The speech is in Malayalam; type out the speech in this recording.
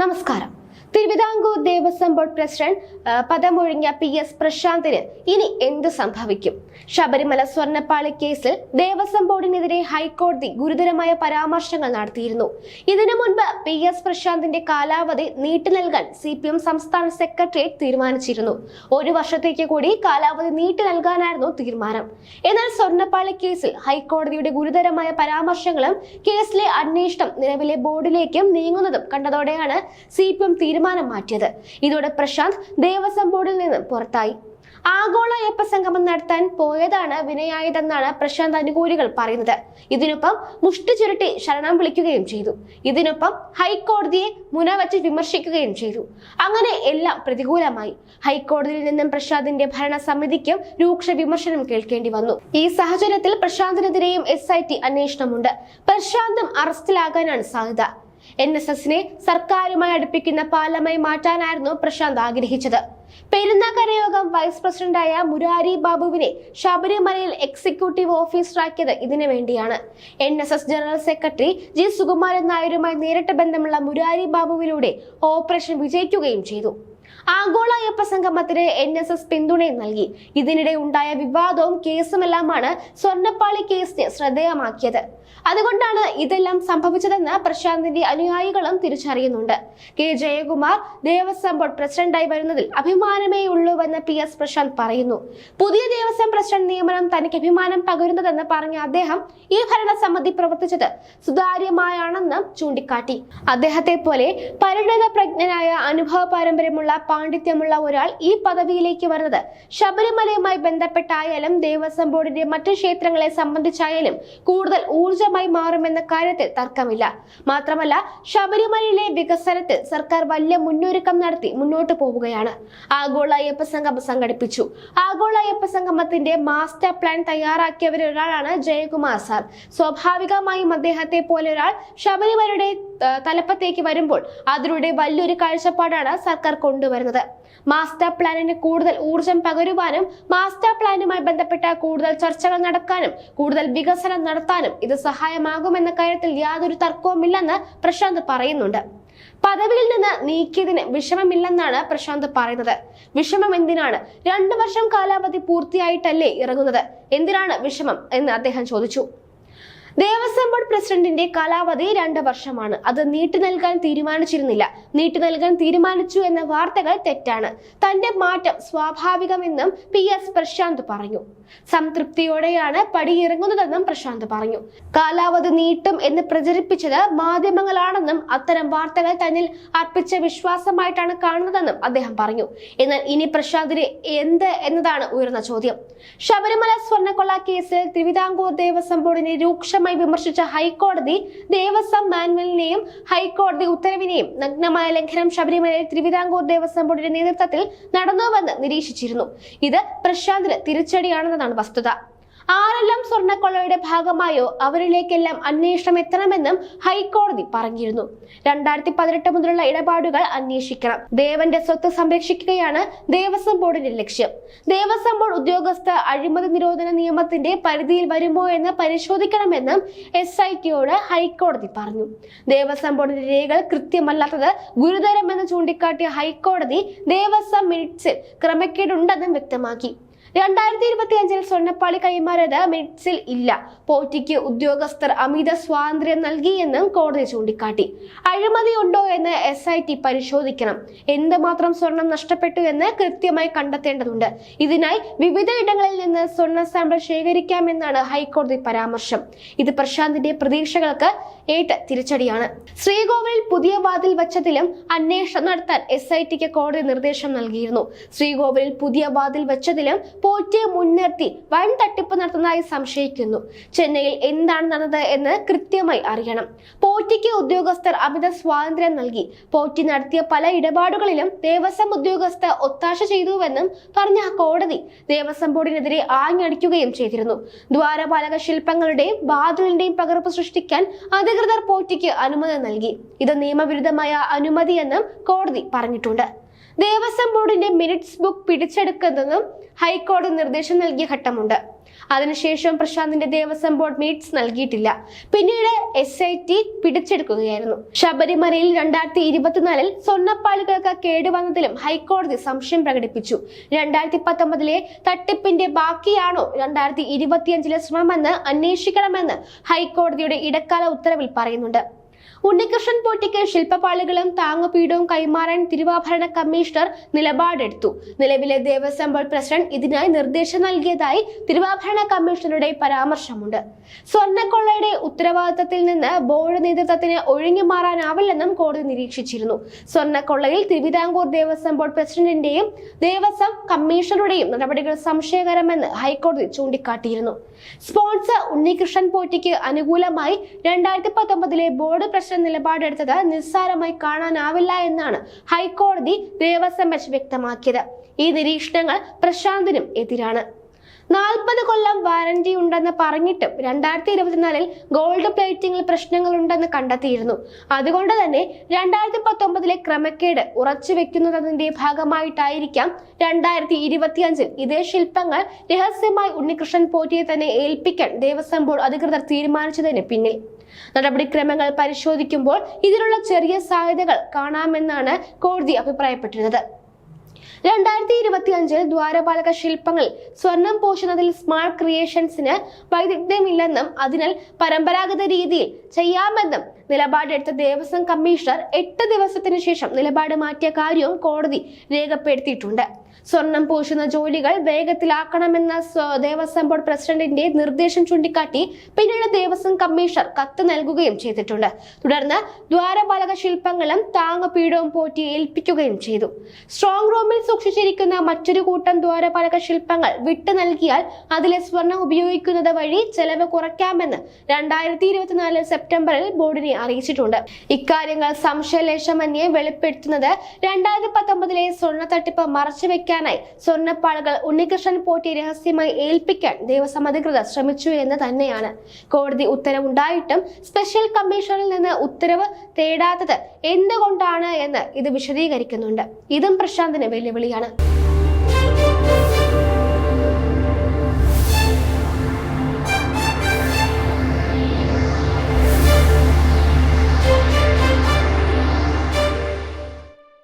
നമസ്കാരം. തിരുവിതാംകൂർ ദേവസ്വം ബോർഡ് പ്രസിഡന്റ് പദമൊഴിഞ്ഞ പി എസ് പ്രശാന്തിന് ഇനി എന്ത് സംഭവിക്കും? ശബരിമല സ്വർണപ്പാളി കേസിൽ ദേവസ്വം ബോർഡിനെതിരെ ഹൈക്കോടതി ഗുരുതരമായ പരാമർശങ്ങൾ നടത്തിയിരുന്നു. ഇതിനു മുൻപ് പി എസ് പ്രശാന്തിന്റെ കാലാവധി നീട്ടി നൽകാൻ സി പി എം സംസ്ഥാന സെക്രട്ടേറിയറ്റ് തീരുമാനിച്ചിരുന്നു. ഒരു വർഷത്തേക്ക് കൂടി കാലാവധി നീട്ടി നൽകാനായിരുന്നു തീരുമാനം. എന്നാൽ സ്വർണപ്പാളി കേസിൽ ഹൈക്കോടതിയുടെ ഗുരുതരമായ പരാമർശങ്ങളും കേസിലെ അന്വേഷണം നിലവിലെ ബോർഡിലേക്കും നീങ്ങുന്നതും കണ്ടതോടെയാണ് സി പി എം തീരുമാനം മാറ്റിയത്. ഇതോടെ പ്രശാന്ത് ദേവസ്വം ബോർഡിൽ നിന്ന് പുറത്തായി. ആഗോള അയ്യപ്പസംഗമം നടത്താൻ പോയതാണ് വിനയായതെന്നാണ് പ്രശാന്ത് അനുകൂലികൾ പറയുന്നത്. ഇതിനൊപ്പം മുഷ്ടി ചുരുട്ടി ശരണം വിളിക്കുകയും ചെയ്തു. ഇതിനൊപ്പം ഹൈക്കോടതിയെ മുനവച്ച് വിമർശിക്കുകയും ചെയ്തു. അങ്ങനെ എല്ലാം പ്രതികൂലമായി. ഹൈക്കോടതിയിൽ നിന്നും പ്രശാന്തിന്റെ ഭരണസമിതിക്കും രൂക്ഷ വിമർശനം കേൾക്കേണ്ടി വന്നു. ഈ സാഹചര്യത്തിൽ പ്രശാന്തിനെതിരെയും എസ് ഐ ടി അന്വേഷണമുണ്ട്. പ്രശാന്തും അറസ്റ്റിലാകാനാണ് സാധ്യത. എൻ എസ് എസിനെ സർക്കാരുമായി അടുപ്പിക്കുന്ന പാലമായി മാറ്റാനായിരുന്നു പ്രശാന്ത് ആഗ്രഹിച്ചത്. പെരുന്നാക്കര യോഗം വൈസ് പ്രസിഡന്റായ മുരാരി ബാബുവിനെ ശബരിമലയിൽ എക്സിക്യൂട്ടീവ് ഓഫീസറാക്കിയത് ഇതിനു വേണ്ടിയാണ്. N S S general secretary G Sukumaran നായരുമായി നേരിട്ട് ബന്ധമുള്ള മുരാരി ബാബുവിലൂടെ ഓപ്പറേഷൻ വിജയിക്കുകയും ചെയ്തു. ആഗോള അയ്യപ്പ സംഗമത്തിന് എൻ എസ് എസ് പിന്തുണയും നൽകി. ഇതിനിടെ ഉണ്ടായ വിവാദവും കേസുമെല്ലാമാണ് സ്വർണപ്പാളി കേസിനെ ശ്രദ്ധേയമാക്കിയത്. അതുകൊണ്ടാണ് ഇതെല്ലാം സംഭവിച്ചതെന്ന് പ്രശാന്തിന്റെ അനുയായികളും തിരിച്ചറിയുന്നുണ്ട്. കെ ജയകുമാർ ദേവസ്വം ബോർഡ് പ്രസിഡന്റായി വരുന്നതിൽ അഭിമാനമേ ഉള്ളൂവെന്ന് പി എസ് പ്രശാന്ത് പറയുന്നു. പുതിയ ദേവസ്വം പ്രസിഡന്റ് നിയമനം തനിക്ക് അഭിമാനം പകരുന്നതെന്ന് പറഞ്ഞ അദ്ദേഹം ഈ ഭരണസമിതി പ്രവർത്തിച്ചത് സുതാര്യമായാണെന്ന് ചൂണ്ടിക്കാട്ടി. അദ്ദേഹത്തെ പോലെ പരിണിത പ്രജ്ഞനായ അനുഭവ പാരമ്പര്യമുള്ള പാണ്ഡിത്യമുള്ള ഒരാൾ ഈ പദവിയിലേക്ക് വരുന്നത്. ശബരിമലയുമായി ബന്ധപ്പെട്ടായാലും ദേവസ്വം ബോർഡിന്റെ മറ്റു ക്ഷേത്രങ്ങളെ സംബന്ധിച്ചായാലും കൂടുതൽ ഊർജമായി മാറുമെന്ന കാര്യത്തിൽ തർക്കമില്ല. മാത്രമല്ല ശബരിമലയിലെ വികസനത്തിൽ സർക്കാർ വലിയ മുന്നൊരുക്കം നടത്തി മുന്നോട്ട് പോവുകയാണ്. ആഗോള അയ്യപ്പ സംഗമം സംഘടിപ്പിച്ചു. ആഗോള അയ്യപ്പ സംഗമത്തിന്റെ മാസ്റ്റർ പ്ലാൻ തയ്യാറാക്കിയവരൊരാളാണ് ജയകുമാർ സാർ. സ്വാഭാവികമായും അദ്ദേഹത്തെ പോലെ ഒരാൾ ശബരിമലയുടെ തലപ്പത്തേക്ക് വരുമ്പോൾ അതിലൂടെ വലിയൊരു കാഴ്ചപ്പാടാണ് സർക്കാർ കൊണ്ടുവരുന്നത്. മാസ്റ്റർ പ്ലാനിന് കൂടുതൽ ഊർജം പകരുവാനും മാസ്റ്റർ പ്ലാനുമായി ബന്ധപ്പെട്ട കൂടുതൽ ചർച്ചകൾ നടക്കാനും കൂടുതൽ വികസനം നടത്താനും ഇത് സഹായമാകുമെന്ന കാര്യത്തിൽ യാതൊരു തർക്കവുമില്ലെന്ന് പ്രശാന്ത് പറയുന്നുണ്ട്. പദവിയിൽ നിന്ന് നീക്കിയതിന് വിഷമമില്ലെന്നാണ് പ്രശാന്ത് പറയുന്നത്. വിഷമം എന്തിനാണ്? രണ്ടു വർഷം കാലാവധി പൂർത്തിയായിട്ടല്ലേ ഇറങ്ങുന്നത്. എന്തിനാണ് വിഷമം എന്ന് അദ്ദേഹം ചോദിച്ചു. ദേവസ്വം ബോർഡ് പ്രസിഡന്റിന്റെ കാലാവധി രണ്ട് വർഷമാണ്. അത് നീട്ടി നൽകാൻ തീരുമാനിച്ചിരുന്നില്ല. നീട്ടി നൽകാൻ തീരുമാനിച്ചു എന്ന വാർത്തകൾ തെറ്റാണ്. തന്റെ മാറ്റം സ്വാഭാവികമെന്നും പി എസ് പ്രശാന്ത് പറഞ്ഞു. സംതൃപ്തിയോടെയാണ് പടിയിറങ്ങുന്നതെന്നും പ്രശാന്ത് പറഞ്ഞു. കാലാവധി നീട്ടും എന്ന് പ്രചരിപ്പിച്ചത് മാധ്യമങ്ങളാണെന്നും അത്തരം വാർത്തകൾ തന്നിൽ അർപ്പിച്ച വിശ്വാസമായിട്ടാണ് കാണുന്നതെന്നും അദ്ദേഹം പറഞ്ഞു. എന്നാൽ ഇനി പ്രശാന്തിന് എന്ത് എന്നതാണ് ഉയർന്ന ചോദ്യം. ശബരിമല സ്വർണക്കൊള്ള കേസിൽ തിരുവിതാംകൂർ ദേവസ്വം ബോർഡിനെ രൂക്ഷമായി വിമർശിച്ച ഹൈക്കോടതി ദേവസ്വം മാനുവലിനെയും ഹൈക്കോടതി ഉത്തരവിനെയും നഗ്നമായ ലംഘനം ശബരിമലയിൽ തിരുവിതാംകൂർ ദേവസ്വം ബോർഡിന്റെ നേതൃത്വത്തിൽ നടന്നുവെന്ന് നിരീക്ഷിച്ചിരുന്നു. ഇത് പ്രശാന്തിന് തിരിച്ചടിയാണെന്നതാണ് വസ്തുത. ആരെല്ലാം സ്വർണക്കൊള്ളയുടെ ഭാഗമായോ അവരിലേക്കെല്ലാം അന്വേഷണം എത്തണമെന്നും ഹൈക്കോടതി പറഞ്ഞിരുന്നു. രണ്ടായിരത്തി പതിനെട്ട് മുതലുള്ള ഇടപാടുകൾ അന്വേഷിക്കണം. ദേവന്റെ സ്വത്ത് സംരക്ഷിക്കുകയാണ് ദേവസ്വം ബോർഡിന്റെ ലക്ഷ്യം. ദേവസ്വം ബോർഡ് ഉദ്യോഗസ്ഥ അഴിമതി നിരോധന നിയമത്തിന്റെ പരിധിയിൽ വരുമോ എന്ന് പരിശോധിക്കണമെന്നും എസ് ഐ ടിയോട് ഹൈക്കോടതി പറഞ്ഞു. ദേവസ്വം ബോർഡിന്റെ രേഖകൾ കൃത്യമല്ലാത്തത് ഗുരുതരമെന്ന് ചൂണ്ടിക്കാട്ടിയ ഹൈക്കോടതി ദേവസ്വം മിനിറ്റ്സിൽ ക്രമക്കേടുണ്ടെന്നും വ്യക്തമാക്കി. രണ്ടായിരത്തി ഇരുപത്തി അഞ്ചിൽ സ്വർണപ്പാളി കൈമാറിയത് മിനിറ്റ്സിൽ ഇല്ല. പോറ്റിക്ക് ഉദ്യോഗസ്ഥർ അമിത സ്വാതന്ത്ര്യം നൽകിയെന്നും കോടതി ചൂണ്ടിക്കാട്ടി. അഴിമതി ഉണ്ടോ എന്ന് എസ് ഐ ടി പരിശോധിക്കണം. എന്തുമാത്രം സ്വർണം നഷ്ടപ്പെട്ടു എന്ന് കൃത്യമായി കണ്ടെത്തേണ്ടതുണ്ട്. ഇതിനായി വിവിധ ഇടങ്ങളിൽ നിന്ന് സ്വർണ സാമ്പിൾ ശേഖരിക്കാമെന്നാണ് ഹൈക്കോടതി പരാമർശം. ഇത് പ്രശാന്തിന്റെ പ്രതീക്ഷകൾക്ക് ഏറ്റ തിരിച്ചടിയാണ്. ശ്രീകോവിലിൽ പുതിയ വാതിൽ വച്ചതിലും അന്വേഷണം നടത്താൻ എസ് ഐ ടിക്ക് കോടതി നിർദ്ദേശം നൽകിയിരുന്നു. ശ്രീകോവിലിൽ പുതിയ വാതിൽ വെച്ചതിലും പോറ്റിയെ മുൻനിർത്തി വൻ തട്ടിപ്പ് നടത്തുന്നതായി സംശയിക്കുന്നു. ചെന്നൈയിൽ എന്താണ് നടന്നത് എന്ന് കൃത്യമായി അറിയണം. പോറ്റിക്ക് ഉദ്യോഗസ്ഥർ അമിത സ്വാതന്ത്ര്യം നൽകി. പോറ്റി നടത്തിയ പല ഇടപാടുകളിലും ദേവസ്വം ഉദ്യോഗസ്ഥർ ഒത്താശ ചെയ്തുവെന്നും പറഞ്ഞ കോടതി ദേവസ്വം ബോർഡിനെതിരെ ആഞ്ഞടിക്കുകയും ചെയ്തിരുന്നു. ദ്വാരപാലക ശില്പങ്ങളുടെയും വാതിലിന്റെയും പകർപ്പ് സൃഷ്ടിക്കാൻ അധികൃതർ പോറ്റിക്ക് അനുമതി നൽകി. ഇത് നിയമവിരുദ്ധമായ അനുമതിയെന്നും കോടതി പറഞ്ഞിട്ടുണ്ട്. ദേവസ്വം ബോർഡിന്റെ മിനിറ്റ്സ് ബുക്ക് പിടിച്ചെടുക്കുന്നതും ഹൈക്കോടതി നിർദ്ദേശം നൽകിയ ഘട്ടമുണ്ട്. അതിനുശേഷം പ്രശാന്തിന്റെ ദേവസ്വം ബോർഡ് മീറ്റ്സ് നൽകിയിട്ടില്ല. പിന്നീട് എസ് ഐ ടി പിടിച്ചെടുക്കുകയായിരുന്നു. ശബരിമലയിൽ രണ്ടായിരത്തി ഇരുപത്തിനാലിൽ സ്വർണപ്പാളുകൾക്ക് കേടുവന്നതിലും ഹൈക്കോടതി സംശയം പ്രകടിപ്പിച്ചു. രണ്ടായിരത്തി പത്തൊമ്പതിലെ തട്ടിപ്പിന്റെ ബാക്കിയാണോ രണ്ടായിരത്തി ഇരുപത്തിയഞ്ചിലെ ശ്രമമെന്ന് അന്വേഷിക്കണമെന്ന് ഹൈക്കോടതിയുടെ ഇടക്കാല ഉത്തരവിൽ പറയുന്നുണ്ട്. ഉണ്ണികൃഷ്ണൻ പോറ്റിക്ക് ശില്പപാളികളും താങ്ങുപീഠവും കൈമാറാൻ തിരുവാഭരണ കമ്മീഷണർ നിലപാടെടുത്തു. നിലവിലെ ദേവസ്വം ബോർഡ് പ്രസിഡന്റ് ഇതിനായി നിർദ്ദേശം നൽകിയതായി തിരുവാഭരണ കമ്മീഷണറുടെ പരാമർശമുണ്ട്. സ്വർണക്കൊള്ളയുടെ ഉത്തരവാദിത്തത്തിൽ നിന്ന് ബോർഡ് നേതൃത്വത്തിന് ഒഴിഞ്ഞു മാറാനാവില്ലെന്നും കോടതി നിരീക്ഷിച്ചിരുന്നു. സ്വർണക്കൊള്ളയിൽ തിരുവിതാംകൂർ ദേവസ്വം ബോർഡ് പ്രസിഡന്റിന്റെയും ദേവസ്വം കമ്മീഷണറുടെയും നടപടികൾ സംശയകരമെന്ന് ഹൈക്കോടതി ചൂണ്ടിക്കാട്ടിയിരുന്നു. സ്പോൺസർ ഉണ്ണികൃഷ്ണൻ പോറ്റിക്ക് അനുകൂലമായി രണ്ടായിരത്തി പത്തൊമ്പതിലെ ബോർഡ് പ്രസിഡന്റ് നിലപാടെടുത്തത് നിസ്സാരമായി കാണാനാവില്ല എന്നാണ് ഹൈക്കോടതി ദേവസ്വം ബെഞ്ച് വ്യക്തമാക്കിയത്. ഈ നിരീക്ഷണങ്ങൾ പ്രശാന്തിനും എതിരാണ്. നാൽപ്പത് കൊല്ലം വാറന്റി ഉണ്ടെന്ന് പറഞ്ഞിട്ടും രണ്ടായിരത്തി ഇരുപത്തിനാലിൽ ഗോൾഡ് പ്ലേറ്റിംഗിൽ പ്രശ്നങ്ങൾ ഉണ്ടെന്ന് കണ്ടെത്തിയിരുന്നു. അതുകൊണ്ട് തന്നെ രണ്ടായിരത്തി പത്തൊമ്പതിലെ ക്രമക്കേട് ഉറച്ചു വെക്കുന്നതിന്റെ ഭാഗമായിട്ടായിരിക്കാം രണ്ടായിരത്തി ഇരുപത്തിയഞ്ചിൽ ഇതേ ശില്പങ്ങൾ രഹസ്യമായി ഉണ്ണികൃഷ്ണൻ പോറ്റിയെ തന്നെ ഏൽപ്പിക്കാൻ ദേവസ്വം ബോർഡ് അധികൃതർ തീരുമാനിച്ചതിന് പിന്നിൽ. നടപടിക്രമങ്ങൾ പരിശോധിക്കുമ്പോൾ ഇതിനുള്ള ചെറിയ സാധ്യതകൾ കാണാമെന്നാണ് കോടതി അഭിപ്രായപ്പെട്ടിരുന്നത്. രണ്ടായിരത്തി ഇരുപത്തി അഞ്ചിൽ ദ്വാരപാലക ശില്പങ്ങൾ സ്വർണം പോഷണത്തിൽ സ്മാർട്ട് ക്രിയേഷൻസിന് വൈദഗ്ധ്യമില്ലെന്നും അതിനാൽ പരമ്പരാഗത രീതിയിൽ ചെയ്യാമെന്നും നിലപാടെടുത്ത ദേവസ്വം കമ്മീഷണർ എട്ട് ദിവസത്തിനു ശേഷം നിലപാട് മാറ്റിയ കാര്യവും കോടതി രേഖപ്പെടുത്തിയിട്ടുണ്ട്. സ്വർണം പൂശുന്ന ജോലികൾ വേഗത്തിലാക്കണമെന്ന സ്വ- ദേവസ്വം ബോർഡ് പ്രസിഡന്റിന്റെ നിർദ്ദേശം ചൂണ്ടിക്കാട്ടി പിന്നീട് ദേവസ്വം കമ്മീഷണർ കത്ത് നൽകുകയും ചെയ്തിട്ടുണ്ട്. തുടർന്ന് ദ്വാരപാലക ശില്പങ്ങളും താങ്ങുപീഠവും പോറ്റി ഏൽപ്പിക്കുകയും ചെയ്തു. സ്ട്രോങ് റൂമിൽ സൂക്ഷിച്ചിരിക്കുന്ന മറ്റൊരു കൂട്ടം ദ്വാരപാലക ശില്പങ്ങൾ വിട്ടു നൽകിയാൽ അതിലെ സ്വർണം ഉപയോഗിക്കുന്നത് വഴി ചെലവ് കുറയ്ക്കാമെന്ന് രണ്ടായിരത്തി ഇരുപത്തിനാല് സെപ്റ്റംബറിൽ ബോർഡിനെ അറിയിച്ചിട്ടുണ്ട്. ഇക്കാര്യങ്ങൾ സംശയലേശമന്യെ വെളിപ്പെടുത്തുന്നത് രണ്ടായിരത്തി പത്തൊമ്പതിലെ സ്വർണ തട്ടിപ്പ് മറച്ചു വെക്കാനായി സ്വർണപ്പാളുകൾ ഉണ്ണികൃഷ്ണൻ പോറ്റി രഹസ്യമായി ഏൽപ്പിക്കാൻ ദേവസ്വം അധികൃതർ ശ്രമിച്ചു എന്ന് തന്നെയാണ്. കോടതി ഉത്തരവുണ്ടായിട്ടും സ്പെഷ്യൽ കമ്മീഷണറിൽ നിന്ന് ഉത്തരവ് തേടാത്തത് എന്തുകൊണ്ടാണ് എന്ന് ഇത് വിശദീകരിക്കുന്നുണ്ട്. ഇതും പ്രശാന്തിന് വെല്ലുവിളിയാണ്.